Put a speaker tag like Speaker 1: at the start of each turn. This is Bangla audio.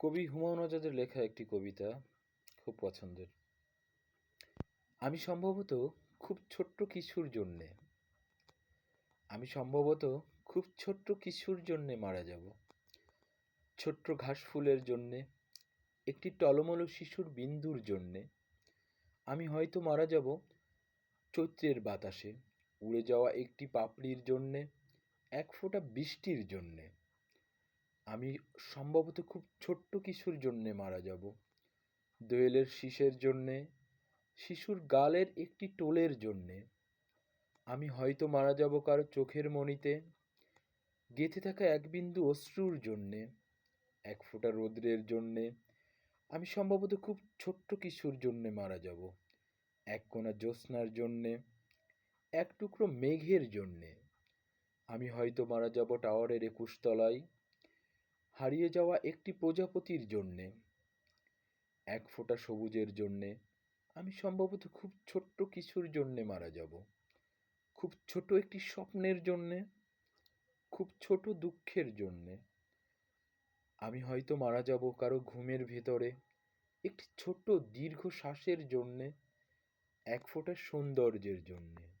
Speaker 1: কবি হুমায়ুন আজাদের লেখা একটি কবিতা খুব পছন্দের। আমি সম্ভবত খুব ছোট্ট কিছুর জন্যে, আমি সম্ভবত খুব ছোট্ট কিছুর জন্যে মারা যাব। ছোট্ট ঘাস ফুলের জন্যে, একটি টলমলো শিশুর বিন্দুর জন্যে, আমি হয়তো মারা যাব চৈত্রের বাতাসে, উড়ে যাওয়া একটি পাপড়ির জন্যে, এক ফোঁটা বৃষ্টির জন্যে। আমি সম্ভবত খুব ছোট্ট কিছুর জন্যে মারা যাব। দোয়েলের শীষের জন্যে, শিশুর গালের একটি টোলের জন্যে। আমি হয়তো মারা যাব কারও চোখের মণিতে, গেঁথে থাকা এক বিন্দু অশ্রুর জন্যে, এক ফোঁটা রৌদ্রের জন্যে। আমি সম্ভবত খুব ছোট্ট কিছুর জন্যে মারা যাব, এক কোনা জ্যোৎস্নার জন্যে, এক টুকরো মেঘের জন্যে। আমি হয়তো মারা যাব টাওয়ারের একুশ তলায় হারিয়ে যাওয়া একটি প্রজাপতির জন্যে, এক ফোঁটা সবুজের জন্যে, আমি সম্ভবত খুব ছোট্ট কিছুর জন্যে মারা যাব। খুব ছোট একটি স্বপ্নের জন্যে, খুব ছোট দুঃখের জন্যে। আমি হয়তো মারা যাব কারও ঘুমের ভেতরে, একটি ছোট্ট দীর্ঘ শ্বাসের জন্যে, এক ফোঁটা সৌন্দর্যের জন্যে।